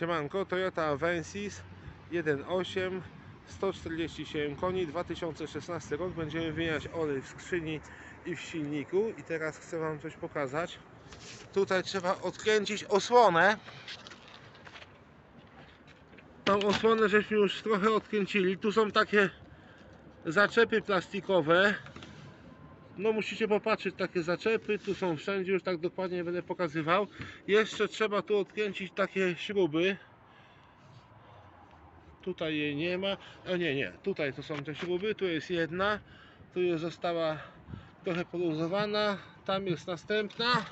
Siemanko, Toyota Avensis 1.8 147 koni 2016 rok. Będziemy wymieniać olej w skrzyni i w silniku. I teraz chcę Wam coś pokazać. Tutaj trzeba odkręcić osłonę. Tą osłonę żeśmy już trochę odkręcili. Tu są takie zaczepy plastikowe no musicie popatrzeć takie zaczepy tu są wszędzie już tak dokładnie nie będę pokazywał. Jeszcze trzeba tu odkręcić takie śruby. Tutaj jej nie ma. A nie nie tutaj to są te śruby tu jest jedna. Tu już została trochę poluzowana. Tam jest następna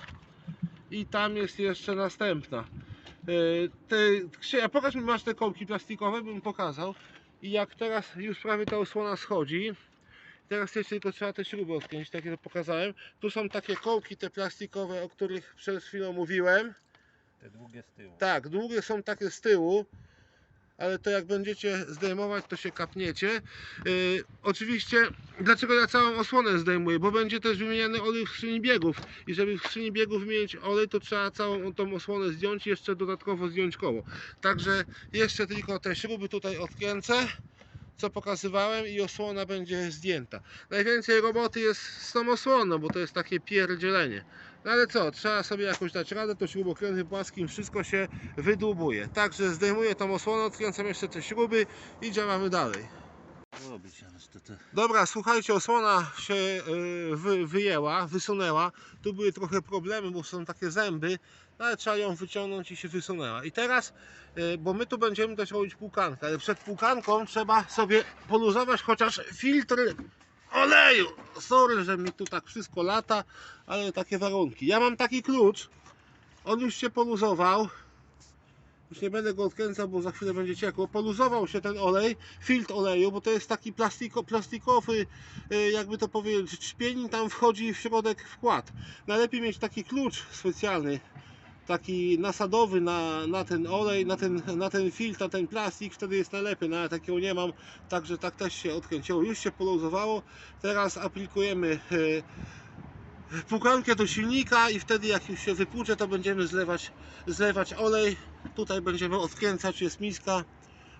i tam jest jeszcze następna. Yy, te, Krzysia, pokaż mi masz te kołki plastikowe bym pokazał. I jak teraz już prawie ta osłona schodzi teraz jeszcze tylko trzeba te śruby odkręcić takie to pokazałem tu są takie kołki te plastikowe o których przed chwilą mówiłem Te długie z tyłu. tak, długie są takie z tyłu, ale to jak będziecie zdejmować, to się kapniecie. Yy, oczywiście, dlaczego ja całą osłonę zdejmuję? Bo będzie też wymieniany olej w skrzyni biegów. I żeby w skrzyni biegów wymienić olej, to trzeba całą tą osłonę zdjąć i jeszcze dodatkowo zdjąć koło. Także jeszcze tylko te śruby tutaj odkręcę, co pokazywałem i osłona będzie zdjęta. Najwięcej roboty jest z tą osłoną, bo to jest takie pierdzielenie. No ale co, trzeba sobie jakoś dać radę, to śrubokrętem płaskim wszystko się wydłubuje. Także zdejmuję tą osłonę, odkręcam jeszcze te śruby i działamy dalej. Robić, ale to te... Dobra, słuchajcie, osłona się y, wy, wyjęła, wysunęła. Tu były trochę problemy, bo są takie zęby, ale trzeba ją wyciągnąć i się wysunęła. I teraz, y, bo my tu będziemy też robić płukankę, ale przed płukanką trzeba sobie poluzować chociaż filtr oleju. Sorry, że mi tu tak wszystko lata, ale takie warunki. Ja mam taki klucz, on już się poluzował. Już nie będę go odkręcał, bo za chwilę będzie ciekło. Poluzował się ten olej, filtr oleju, bo to jest taki plastiko, plastikowy, y, jakby to powiedzieć, szpień, tam wchodzi w środek wkład. Najlepiej mieć taki klucz specjalny, taki nasadowy na, na ten olej, na ten, na ten filtr, na ten plastik, wtedy jest najlepiej, no takiego nie mam, także tak też się odkręciło. Już się poluzowało, teraz aplikujemy y, płukankę do silnika i wtedy jak już się wypłucze, to będziemy zlewać, zlewać olej. Tutaj będziemy odkręcać, jest miska,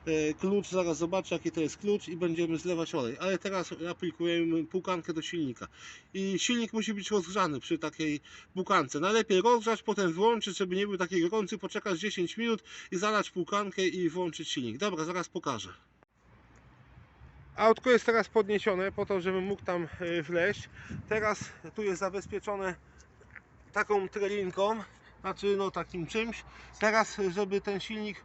e, klucz, zaraz zobaczę jaki to jest klucz i będziemy zlewać olej. Ale teraz aplikujemy płukankę do silnika. I silnik musi być rozgrzany przy takiej płukance. Najlepiej rozgrzać, potem włączyć, żeby nie był taki gorący, poczekać 10 minut i zalać płukankę i włączyć silnik. Dobra, zaraz pokażę. Autko jest teraz podniesione po to, żebym mógł tam e, wleźć. Teraz tu jest zabezpieczone taką trelinką, znaczy no takim czymś. Teraz, żeby ten silnik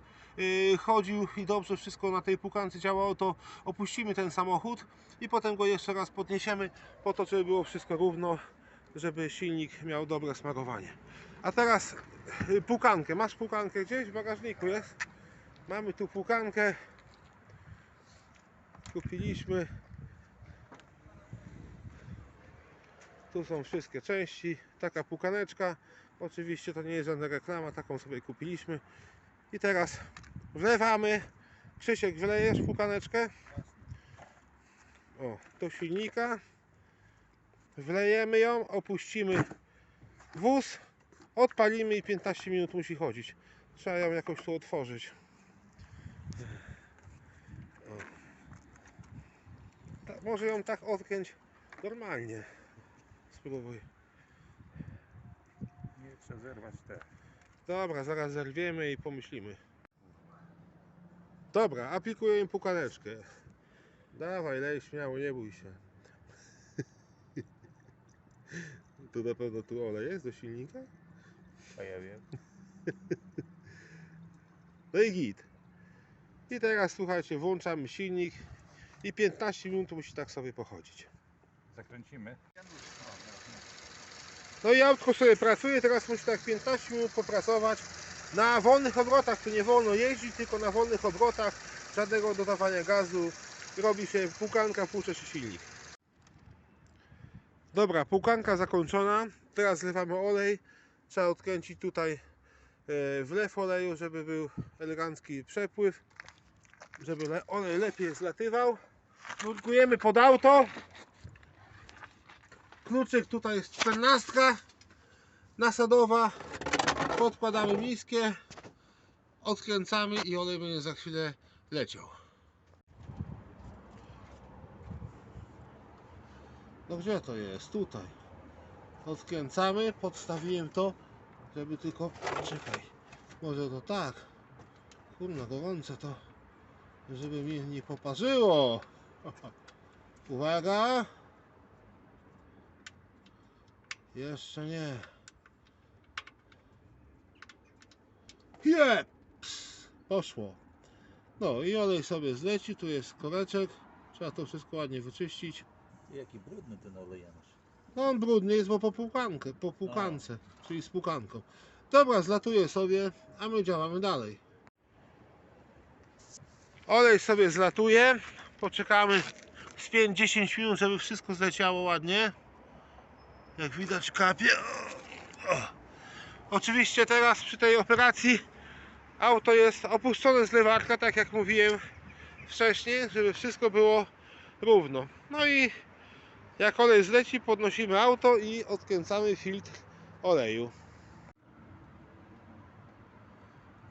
e, chodził i dobrze wszystko na tej pukance działało, to opuścimy ten samochód i potem go jeszcze raz podniesiemy po to, żeby było wszystko równo, żeby silnik miał dobre smarowanie. A teraz e, pukankę. Masz pukankę gdzieś w bagażniku jest? Mamy tu pukankę kupiliśmy. Tu są wszystkie części. Taka pukaneczka. Oczywiście to nie jest żadna reklama, taką sobie kupiliśmy. I teraz wlewamy. Krzysiek, wlejesz pukaneczkę? O, do silnika. Wlejemy ją, opuścimy wóz, odpalimy i 15 minut musi chodzić. Trzeba ją jakoś tu otworzyć. Ta, może ją tak odkręć normalnie. Spróbuj. Zerwać te. Dobra, zaraz zerwiemy i pomyślimy. Dobra, aplikuję im pukaneczkę. Dawaj, lej śmiało, nie bój się. Tu na pewno tu olej jest do silnika? A ja wiem. No i git. I teraz słuchajcie, włączamy silnik i 15 minut musi tak sobie pochodzić. Zakręcimy. No i autko sobie pracuje, teraz musi tak 15 minut popracować na wolnych obrotach, tu nie wolno jeździć, tylko na wolnych obrotach, żadnego dodawania gazu, robi się pukanka, płucze się silnik. Dobra, pukanka zakończona, teraz zlewamy olej, trzeba odkręcić tutaj e, wlew oleju, żeby był elegancki przepływ, żeby le- olej lepiej zlatywał. Nurkujemy pod auto, kluczyk tutaj jest 14 nasadowa podkładamy miskę odkręcamy i olej będzie za chwilę leciał. No gdzie to jest? Tutaj. Odkręcamy, podstawiłem to, żeby tylko... Czekaj, może to tak. Kurna, gorące to, żeby mi nie poparzyło. Uwaga! Jeszcze nie. Jeps! Poszło. No i olej sobie zleci, tu jest koreczek. Trzeba to wszystko ładnie wyczyścić. Jaki brudny ten olej Janusz. No on brudny jest, bo po płukankę, po płukance, czyli z płukanką. Dobra, zlatuje sobie, a my działamy dalej. Olej sobie zlatuje. Poczekamy z 5-10 minut, żeby wszystko zleciało ładnie. Jak widać kapie. Oczywiście teraz przy tej operacji auto jest opuszczone z lewarka, tak jak mówiłem wcześniej, żeby wszystko było równo. No i jak olej zleci, podnosimy auto i odkręcamy filtr oleju.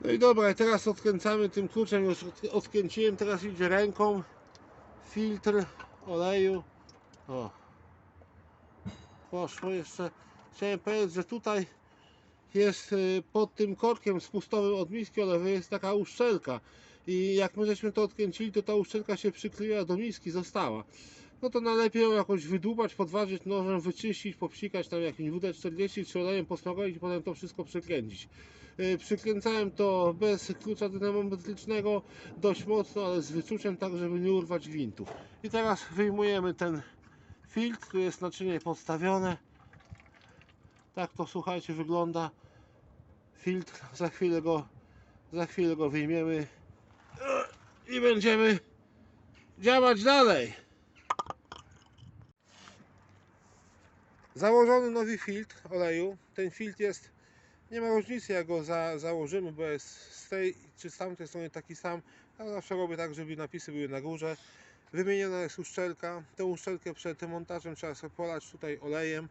No i dobra, teraz odkręcamy tym kluczem, już od- odkręciłem, teraz idzie ręką filtr oleju. O. Poszło jeszcze. Chciałem powiedzieć, że tutaj jest y, pod tym korkiem spustowym od miski olejowej jest taka uszczelka. I jak my żeśmy to odkręcili, to ta uszczelka się przykleiła do miski, została no to najlepiej ją jakoś wydłubać, podważyć nożem, wyczyścić, popsikać tam jakimś WD-40 czy olejem i potem to wszystko przykręcić. Yy, Przykręcałem to bez klucza dynamometrycznego dość mocno, ale z wyczuciem tak, żeby nie urwać gwintów. I teraz wyjmujemy ten filtr, tu jest naczynie podstawione. Tak to słuchajcie wygląda filtr. Za chwilę go, za chwilę go wyjmiemy i będziemy działać dalej. Założony nowy filtr oleju. Ten filtr jest, nie ma różnicy jak go za, założymy, bo jest z tej czy z tamtej strony taki sam. Ja zawsze robię tak, żeby napisy były na górze. Wymieniona jest uszczelka. Tę uszczelkę przed montażem trzeba sobie polać tutaj olejem.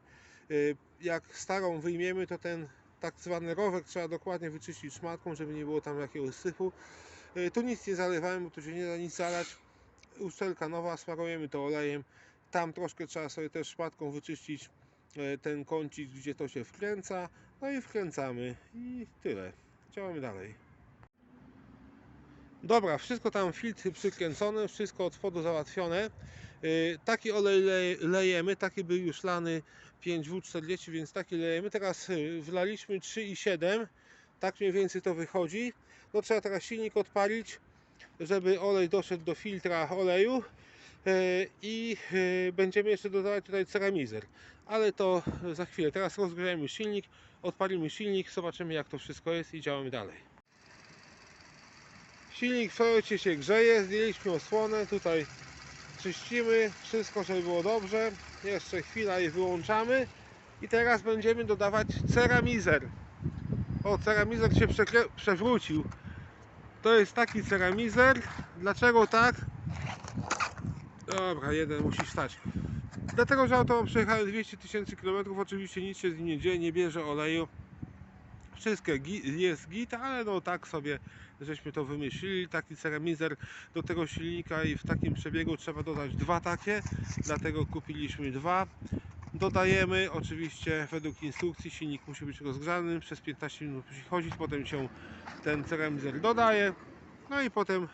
Y, Jak starą wyjmiemy, to ten tak zwany rowek trzeba dokładnie wyczyścić szmatką, żeby nie było tam jakiegoś syfu. Y, Tu nic nie zalewałem, bo tu się nie da nic zalać. Uszczelka nowa, smarujemy to olejem. Tam troszkę trzeba sobie też szmatką wyczyścić e, ten kącik, gdzie to się wkręca. No i wkręcamy i tyle. Działamy dalej. Dobra, wszystko tam filtry przykręcone, wszystko od spodu załatwione. Yy, Taki olej le- lejemy, taki był już lany 5W40, więc taki lejemy. Teraz yy, wlaliśmy 3,7, tak mniej więcej to wychodzi. No trzeba teraz silnik odpalić, żeby olej doszedł do filtra oleju. Yy, I będziemy jeszcze dodawać tutaj ceramizer ale to za chwilę. Teraz rozgrzejemy silnik, odpalimy silnik, zobaczymy jak to wszystko jest i działamy dalej. Silnik w się grzeje, zdjęliśmy osłonę, tutaj czyścimy wszystko, żeby było dobrze. Jeszcze chwila i wyłączamy. I teraz będziemy dodawać ceramizer. O, ceramizer się przewrócił. To jest taki ceramizer. Dlaczego tak? Dobra, jeden musi stać. Dlatego, że auto przejechałem 200 tysięcy km, oczywiście nic się z nim nie dzieje, nie bierze oleju. Wszystko gi- jest git, ale no tak sobie żeśmy to wymyślili, taki ceramizer do tego silnika i w takim przebiegu trzeba dodać dwa takie, dlatego kupiliśmy dwa. Dodajemy oczywiście według instrukcji, silnik musi być rozgrzany, przez 15 minut musi chodzić, potem się ten ceramizer dodaje, no i potem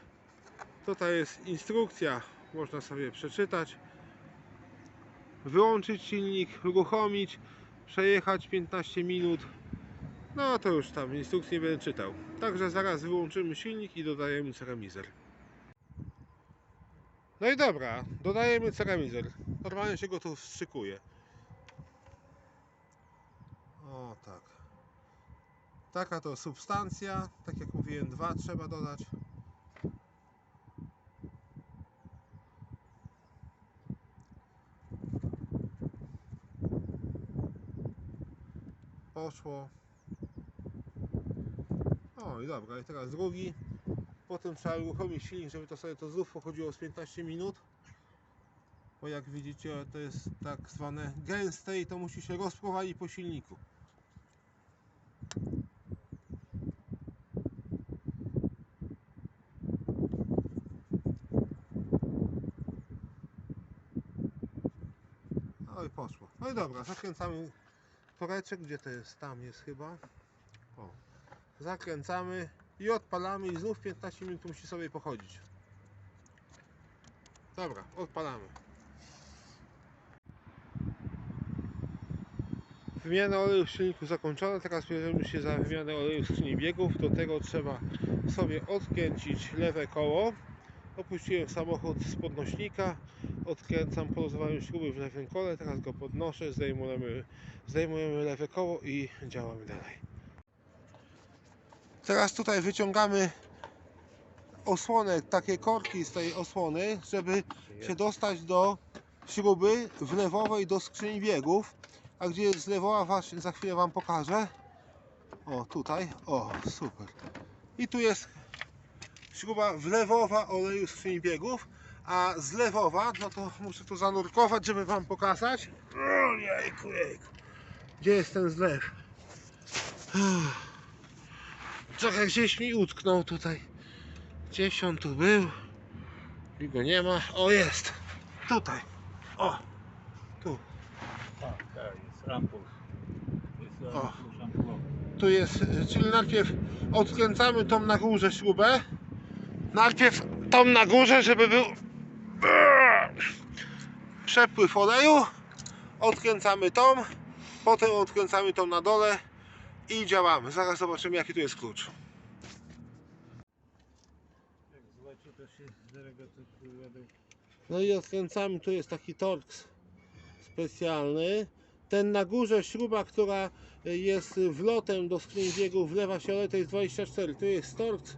tutaj jest instrukcja, można sobie przeczytać wyłączyć silnik, uruchomić, przejechać 15 minut. No to już tam instrukcji nie będę czytał. Także zaraz wyłączymy silnik i dodajemy ceramizer. No i dobra, dodajemy ceramizer. Normalnie się go tu wstrzykuje. O tak. Taka to substancja. Tak jak mówiłem, dwa trzeba dodać. poszło. No i dobra, i teraz drugi. Potem trzeba uruchomić silnik, żeby to sobie to znów pochodziło z 15 minut. Bo jak widzicie, to jest tak zwane gęste i to musi się rozprowadzić po silniku. No i poszło. No i dobra, zakręcamy toreczek, gdzie to jest? Tam jest chyba. Zakręcamy i odpalamy i znów 15 minut musi sobie pochodzić. Dobra, odpalamy. Wymiana oleju w silniku zakończona, teraz bierzemy się za wymianę oleju w skrzyni biegów. Do tego trzeba sobie odkręcić lewe koło. Opuściłem samochód z podnośnika, odkręcam poluzowanie śruby w lewym kole, teraz go podnoszę, zdejmujemy, zdejmujemy lewe koło i działamy dalej. Teraz tutaj wyciągamy osłonę, takie korki z tej osłony, żeby się dostać do śruby wlewowej do skrzyni biegów. A gdzie jest zlewowa, właśnie za chwilę Wam pokażę. O, tutaj. O, super. I tu jest śruba wlewowa oleju skrzyni biegów, a zlewowa, no to muszę tu zanurkować, żeby Wam pokazać. O, jejku, jejku. Gdzie jest ten zlew? Trochę gdzieś mi utknął tutaj. Gdzieś on tu był. I go nie ma. O, jest. Tutaj. O. Tu. Tak, jest ampul. Jest szampułowy. Tu jest, czyli najpierw odkręcamy tą na górze śrubę. Najpierw tą na górze, żeby był przepływ oleju. Odkręcamy tą, potem odkręcamy tą na dole i działamy. Zaraz zobaczymy jaki tu jest klucz. Jak to się No i odkręcamy, tu jest taki torks specjalny. Ten na górze śruba, która jest wlotem do skrzyni biegów wlewa się olej, to jest 24. Tu jest torks.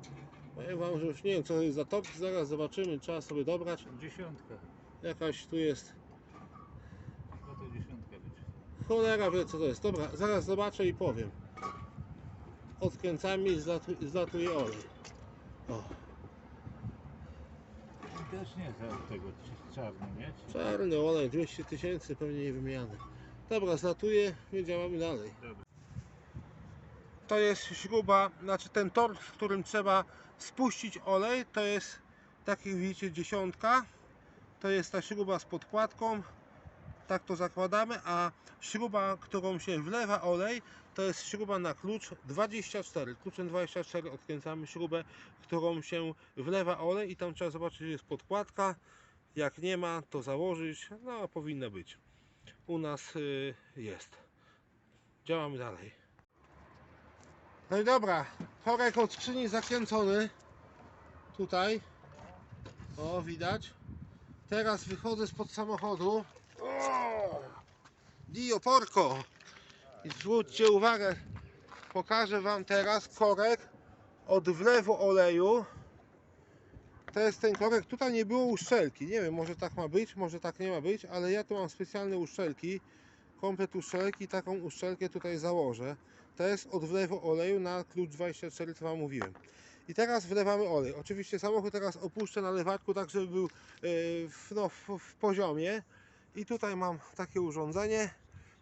Powiem wam, że już nie wiem co to jest za torks, zaraz zobaczymy, trzeba sobie dobrać. Dziesiątka. Jakaś tu jest, No to dziesiątka być. cholera wie co to jest. Dobra, zaraz zobaczę i powiem. Odkręcamy i zlatu- zlatuje olej. O, I też nie za tego czarny, nie? Czarny olej, 200 tysięcy pewnie nie wymiany. Dobra, zlatuje i działamy dalej. Dobra. to jest śruba, znaczy ten tor, w którym trzeba spuścić olej, to jest, tak jak widzicie, dziesiątka. To jest ta śruba z podkładką, tak to zakładamy, a śruba, którą się wlewa olej, to jest śruba na klucz 24. Kluczem 24 odkręcamy śrubę, którą się wlewa olej i tam trzeba zobaczyć, że jest podkładka. Jak nie ma, to założyć, no powinna być. U nas y, jest. Działamy dalej. No i dobra, korek od skrzyni zakręcony. Tutaj. O, widać. Teraz wychodzę spod samochodu. O! Dio porco! I zwróćcie uwagę, pokażę Wam teraz korek od wlewu oleju. To jest ten korek, tutaj nie było uszczelki. Nie wiem, może tak ma być, może tak nie ma być, ale ja tu mam specjalne uszczelki. Komplet uszczelki, taką uszczelkę tutaj założę. To jest od wlewu oleju na klucz 24, co Wam mówiłem. I teraz wlewamy olej. Oczywiście samochód teraz opuszczę na lewarku, tak żeby był e, no, w, w poziomie. I tutaj mam takie urządzenie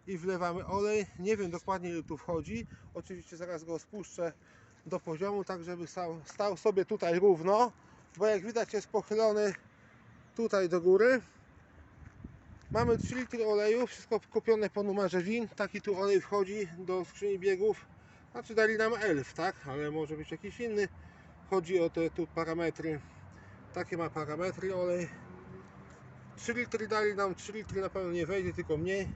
i wlewamy olej. Nie wiem dokładnie ile tu wchodzi. Oczywiście zaraz go spuszczę do poziomu, tak żeby stał, stał sobie tutaj równo. Bo jak widać jest pochylony tutaj do góry. Mamy 3 litry oleju, wszystko kupione po numerze WIN. Taki tu olej wchodzi do skrzyni biegów. Znaczy dali nam ELF, tak? Ale może być jakiś inny. Chodzi o te tu parametry. Takie ma parametry olej. 3 litry dali nam, 3 litry na pewno nie wejdzie, tylko mniej.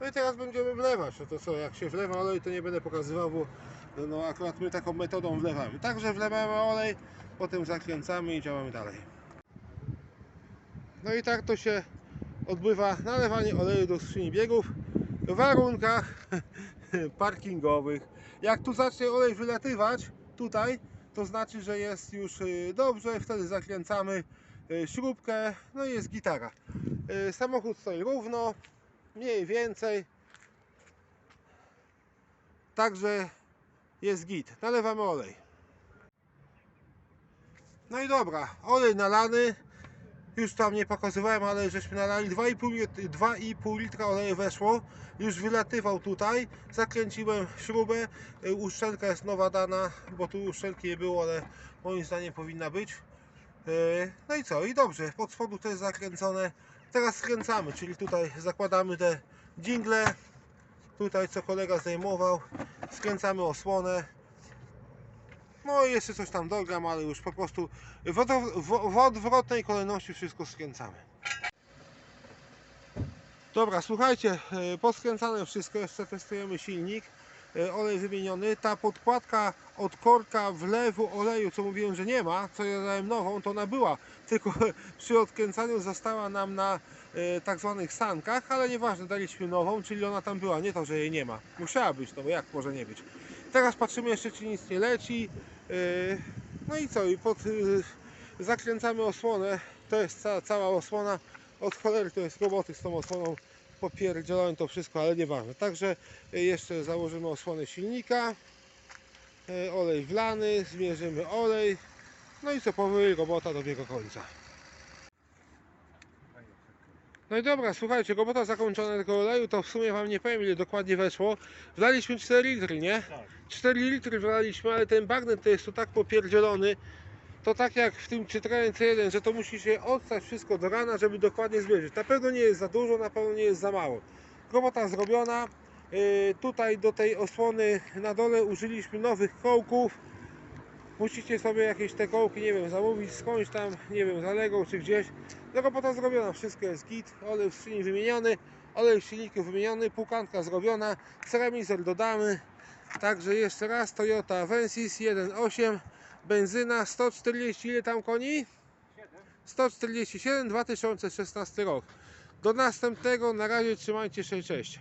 No i teraz będziemy wlewać. No to co, jak się wlewa olej, to nie będę pokazywał, bo no, no akurat my taką metodą wlewamy. Także wlewamy olej, potem zakręcamy i działamy dalej. No i tak to się odbywa nalewanie oleju do skrzyni biegów w warunkach parkingowych. Jak tu zacznie olej wylatywać, tutaj, to znaczy, że jest już y, dobrze, wtedy zakręcamy śrubkę, no i jest gitara. Y, Samochód stoi równo, mniej więcej, także jest git. Nalewamy olej. No i dobra, olej nalany. Już tam nie pokazywałem, ale żeśmy nalali 2,5 lit- 2,5 litra oleju weszło. Już wylatywał tutaj. Zakręciłem śrubę. y, Uszczelka jest nowa dana, bo tu uszczelki nie było, ale moim zdaniem powinna być. Y, No i co? I dobrze. Pod spodu to jest zakręcone. Teraz skręcamy, czyli tutaj zakładamy te Dingle, tutaj co kolega zdejmował, skręcamy osłonę. No i jeszcze coś tam dogram, ale już po prostu w, w, w odwrotnej kolejności wszystko skręcamy. Dobra, słuchajcie, e, poskręcane wszystko, jeszcze testujemy silnik, e, olej wymieniony. Ta podkładka od korka wlewu oleju, co mówiłem, że nie ma, co ja dałem nową, to ona była, tylko przy odkręcaniu została nam na e, tak zwanych sankach, ale nieważne, daliśmy nową, czyli ona tam była, nie to, że jej nie ma. Musiała być, no bo jak może nie być. Teraz patrzymy jeszcze, czy nic nie leci. e, No i co, i pod, e, zakręcamy osłonę, to jest ca, cała osłona, od cholery to jest roboty z tą osłoną, popierdzielałem to wszystko, ale nieważne. Także e, jeszcze założymy osłonę silnika, e, olej wlany, zmierzymy olej, no i co, powoli robota dobiega końca. No i dobra, słuchajcie, robota zakończona tego oleju, to w sumie Wam nie powiem ile dokładnie weszło. Wlaliśmy 4 litry, nie? Tak. 4 litry wlaliśmy, ale ten bagnet to jest tu tak popierdzielony, to tak jak w tym Citroen C1, że to musi się odstać wszystko do rana, żeby dokładnie zmierzyć. Na pewno nie jest za dużo, na pewno nie jest za mało. Robota zrobiona. Yy, Tutaj do tej osłony na dole użyliśmy nowych kołków. Musicie sobie jakieś te kołki, nie wiem, zamówić skądś tam, nie wiem, z Allegro czy gdzieś. No robota zrobiona, wszystko jest git, olej w skrzyni wymieniony, olej w silniku wymieniony, pukanka zrobiona, ceramizer dodamy. Także jeszcze raz Toyota Avensis 1.8 benzyna 140 ile tam koni? 147 2016 rok. Do następnego na razie trzymajcie się cześć.